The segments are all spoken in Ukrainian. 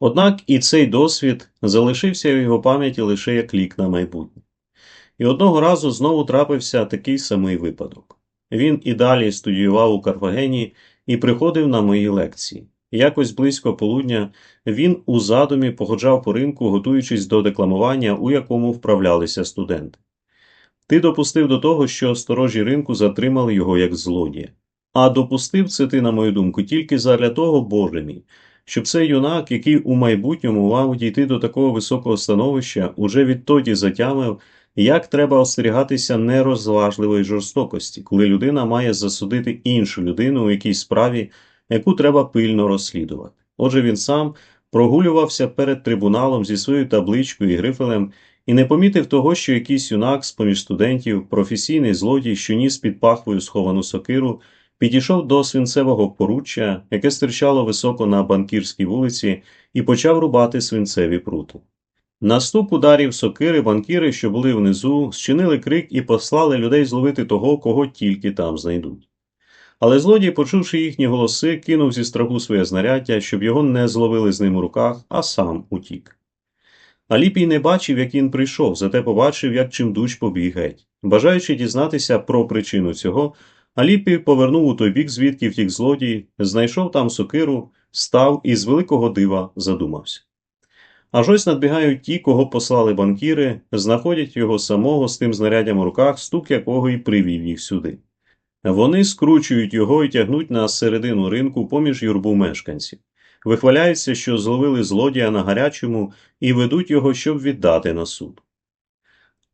Однак і цей досвід залишився в його пам'яті лише як лік на майбутнє. І одного разу знову трапився такий самий випадок. Він і далі студіював у Карфагені і приходив на мої лекції. Якось близько полудня він у задумі походжав по ринку, готуючись до декламування, у якому вправлялися студенти. Ти допустив до того, що сторожі ринку затримали його як злодія. А допустив це ти, на мою думку, тільки задля того, Боже мій, щоб цей юнак, який у майбутньому мав дійти до такого високого становища, уже відтоді затямив, як треба остерігатися нерозважливої жорстокості, коли людина має засудити іншу людину у якійсь справі, яку треба пильно розслідувати. Отже, він сам прогулювався перед трибуналом зі своєю табличкою і грифелем і не помітив того, що якийсь юнак з поміж студентів, професійний злодій, що ніс під пахвою сховану сокиру, підійшов до свинцевого поруччя, яке стирчало високо на банкірській вулиці, і почав рубати свинцеві прути. Наступ ударів сокири банкіри, що були внизу, зчинили крик і послали людей зловити того, кого тільки там знайдуть. Але злодій, почувши їхні голоси, кинув зі страху своє знаряддя, щоб його не зловили з ним у руках, а сам утік. Аліпій не бачив, як він прийшов, зате побачив, як чимдуч побіг геть. Бажаючи дізнатися про причину цього, Аліпій повернув у той бік, звідки втік злодій, знайшов там сокиру, став і з великого дива задумався. Аж ось надбігають ті, кого послали банкіри, знаходять його самого з тим знаряддям у руках, стук якого й привів їх сюди. Вони скручують його і тягнуть на середину ринку поміж юрбу мешканців, вихваляються, що зловили злодія на гарячому і ведуть його, щоб віддати на суд.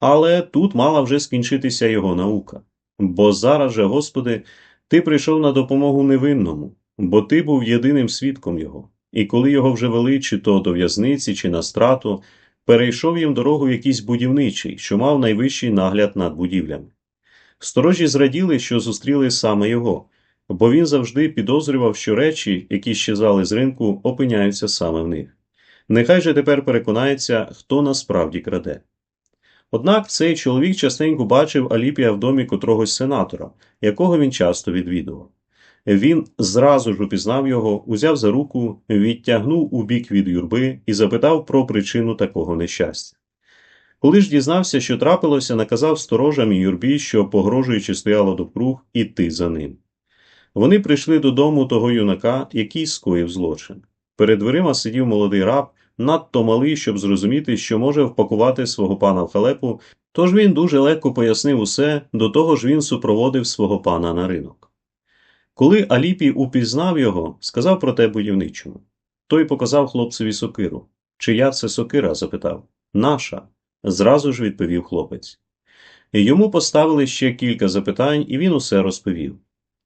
Але тут мала вже скінчитися його наука. Бо зараз же, Господи, ти прийшов на допомогу невинному, бо ти був єдиним свідком його, і коли його вже вели, чи то до в'язниці, чи на страту, перейшов їм дорогу якийсь будівничий, що мав найвищий нагляд над будівлями. Сторожі зраділи, що зустріли саме його, бо він завжди підозрював, що речі, які щезали з ринку, опиняються саме в них. Нехай же тепер переконається, хто насправді краде. Однак цей чоловік частенько бачив Аліпія в домі котрогось сенатора, якого він часто відвідував. Він зразу ж упізнав його, узяв за руку, відтягнув у бік від юрби і запитав про причину такого нещастя. Коли ж дізнався, що трапилося, наказав сторожам і юрбі, що, погрожуючи стояло довкруг, іти за ним. Вони прийшли додому того юнака, який скоїв злочин. Перед дверима сидів молодий раб, надто малий, щоб зрозуміти, що може впакувати свого пана в халепу, тож він дуже легко пояснив усе, до того ж він супроводив свого пана на ринок. Коли Аліпій упізнав його, сказав про те будівничому. Той показав хлопцеві сокиру. Чия це сокира? запитав. Наша, зразу ж відповів хлопець. Йому поставили ще кілька запитань, і він усе розповів.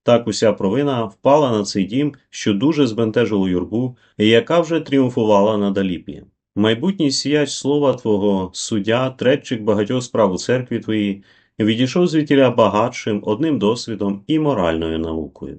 Так уся провина впала на цей дім, що дуже збентежило юрбу, яка вже тріумфувала над Аліпієм. Майбутній сіяч слова твого суддя, третчик багатьох справ у церкві твоїй, відійшов звідтіля багатшим одним досвідом і моральною наукою.